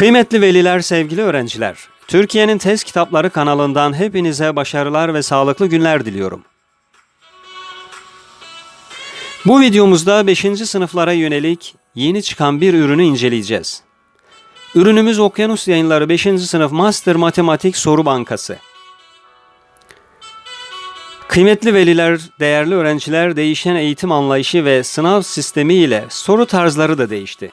Kıymetli veliler, sevgili öğrenciler, Türkiye'nin Test Kitapları kanalından hepinize başarılar ve sağlıklı günler diliyorum. Bu videomuzda 5. sınıflara yönelik yeni çıkan bir ürünü inceleyeceğiz. Ürünümüz Okyanus Yayınları 5. sınıf Master Matematik Soru Bankası. Kıymetli veliler, değerli öğrenciler değişen eğitim anlayışı ve sınav sistemi ile soru tarzları da değişti.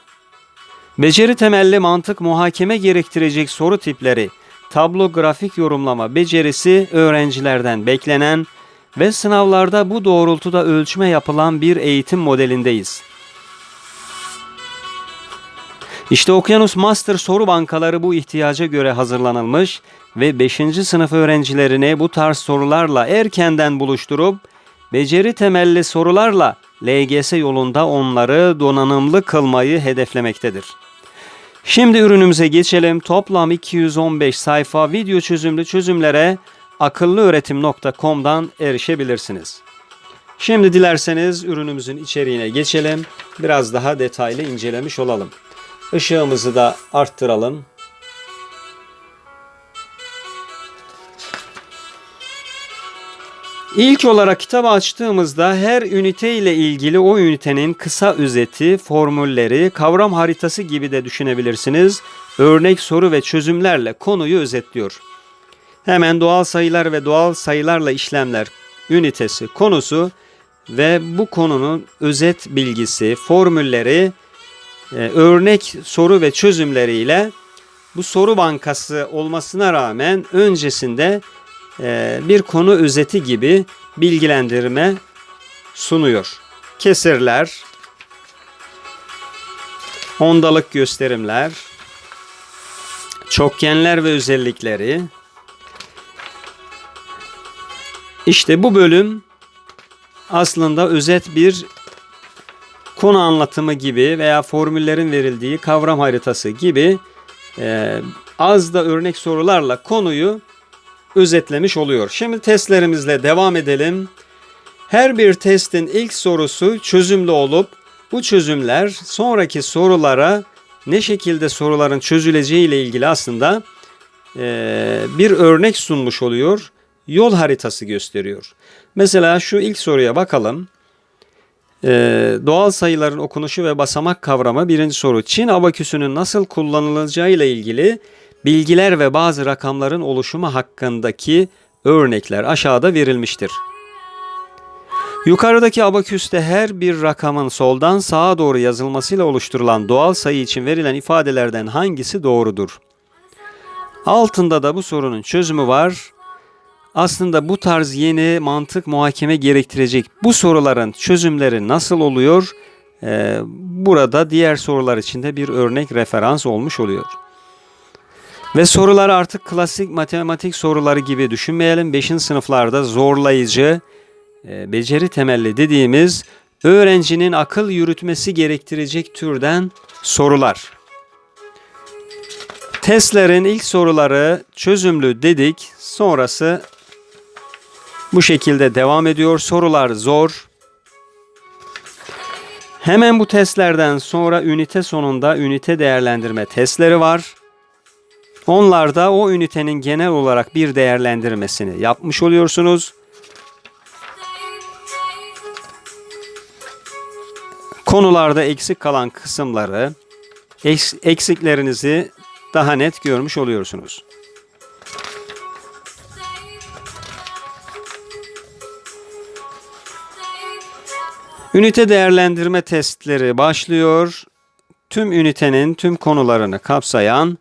Beceri temelli mantık muhakeme gerektirecek soru tipleri, tablo grafik yorumlama becerisi öğrencilerden beklenen ve sınavlarda bu doğrultuda ölçme yapılan bir eğitim modelindeyiz. İşte Okyanus Master soru bankaları bu ihtiyaca göre hazırlanılmış ve 5. sınıf öğrencilerini bu tarz sorularla erkenden buluşturup beceri temelli sorularla LGS yolunda onları donanımlı kılmayı hedeflemektedir. Şimdi ürünümüze geçelim. Toplam 215 sayfa video çözümlü çözümlere akıllıöğretim.com'dan erişebilirsiniz. Şimdi dilerseniz ürünümüzün içeriğine geçelim. Biraz daha detaylı incelemiş olalım. Işığımızı da arttıralım. İlk olarak kitabı açtığımızda her ünite ile ilgili o ünitenin kısa özeti, formülleri, kavram haritası gibi de düşünebilirsiniz. Örnek soru ve çözümlerle konuyu özetliyor. Hemen doğal sayılar ve doğal sayılarla işlemler ünitesi konusu ve bu konunun özet bilgisi, formülleri, e, örnek soru ve çözümleriyle bu soru bankası olmasına rağmen öncesinde bir konu özeti gibi bilgilendirme sunuyor. Kesirler, ondalık gösterimler, çokgenler ve özellikleri. İşte bu bölüm aslında özet bir konu anlatımı gibi veya formüllerin verildiği kavram haritası gibi e, az da örnek sorularla konuyu özetlemiş oluyor. Şimdi testlerimizle devam edelim. Her bir testin ilk sorusu çözümlü olup bu çözümler sonraki sorulara ne şekilde soruların çözüleceği ile ilgili aslında e, bir örnek sunmuş oluyor. Yol haritası gösteriyor. Mesela şu ilk soruya bakalım. Ee, doğal sayıların okunuşu ve basamak kavramı birinci soru. Çin abaküsünün nasıl kullanılacağı ile ilgili bilgiler ve bazı rakamların oluşumu hakkındaki örnekler aşağıda verilmiştir. Yukarıdaki abaküste her bir rakamın soldan sağa doğru yazılmasıyla oluşturulan doğal sayı için verilen ifadelerden hangisi doğrudur? Altında da bu sorunun çözümü var. Aslında bu tarz yeni mantık muhakeme gerektirecek bu soruların çözümleri nasıl oluyor? Ee, burada diğer sorular için de bir örnek referans olmuş oluyor. Ve soruları artık klasik matematik soruları gibi düşünmeyelim. 5. sınıflarda zorlayıcı, e, beceri temelli dediğimiz öğrencinin akıl yürütmesi gerektirecek türden sorular. Testlerin ilk soruları çözümlü dedik. Sonrası bu şekilde devam ediyor. Sorular zor. Hemen bu testlerden sonra ünite sonunda ünite değerlendirme testleri var. Onlarda o ünitenin genel olarak bir değerlendirmesini yapmış oluyorsunuz. Konularda eksik kalan kısımları, eksiklerinizi daha net görmüş oluyorsunuz. Ünite değerlendirme testleri başlıyor. Tüm ünitenin tüm konularını kapsayan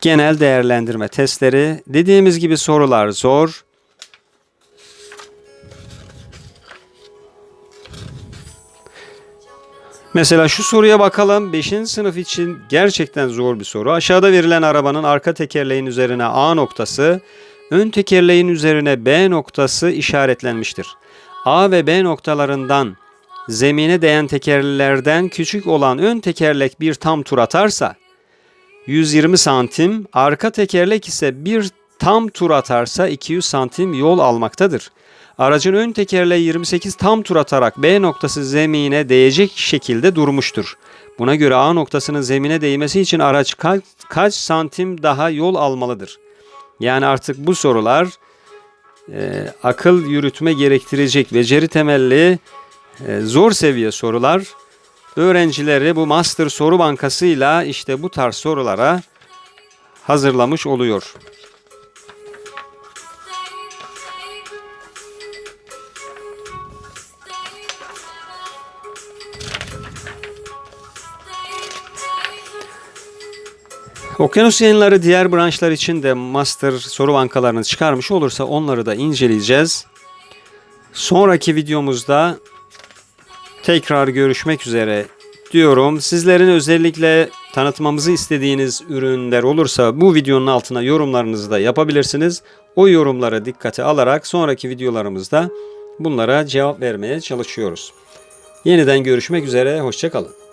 genel değerlendirme testleri. Dediğimiz gibi sorular zor. Mesela şu soruya bakalım. 5. sınıf için gerçekten zor bir soru. Aşağıda verilen arabanın arka tekerleğin üzerine A noktası, ön tekerleğin üzerine B noktası işaretlenmiştir. A ve B noktalarından zemine değen tekerlerden küçük olan ön tekerlek bir tam tur atarsa 120 santim, arka tekerlek ise bir tam tur atarsa 200 santim yol almaktadır. Aracın ön tekerleği 28 tam tur atarak B noktası zemine değecek şekilde durmuştur. Buna göre A noktasının zemine değmesi için araç kaç, kaç santim daha yol almalıdır? Yani artık bu sorular e, akıl yürütme gerektirecek beceri temelli e, zor seviye sorular. Öğrencileri bu Master Soru Bankası'yla işte bu tarz sorulara hazırlamış oluyor. Okyanus yayınları diğer branşlar için de master soru bankalarını çıkarmış olursa onları da inceleyeceğiz. Sonraki videomuzda tekrar görüşmek üzere diyorum. Sizlerin özellikle tanıtmamızı istediğiniz ürünler olursa bu videonun altına yorumlarınızı da yapabilirsiniz. O yorumları dikkate alarak sonraki videolarımızda bunlara cevap vermeye çalışıyoruz. Yeniden görüşmek üzere, hoşçakalın.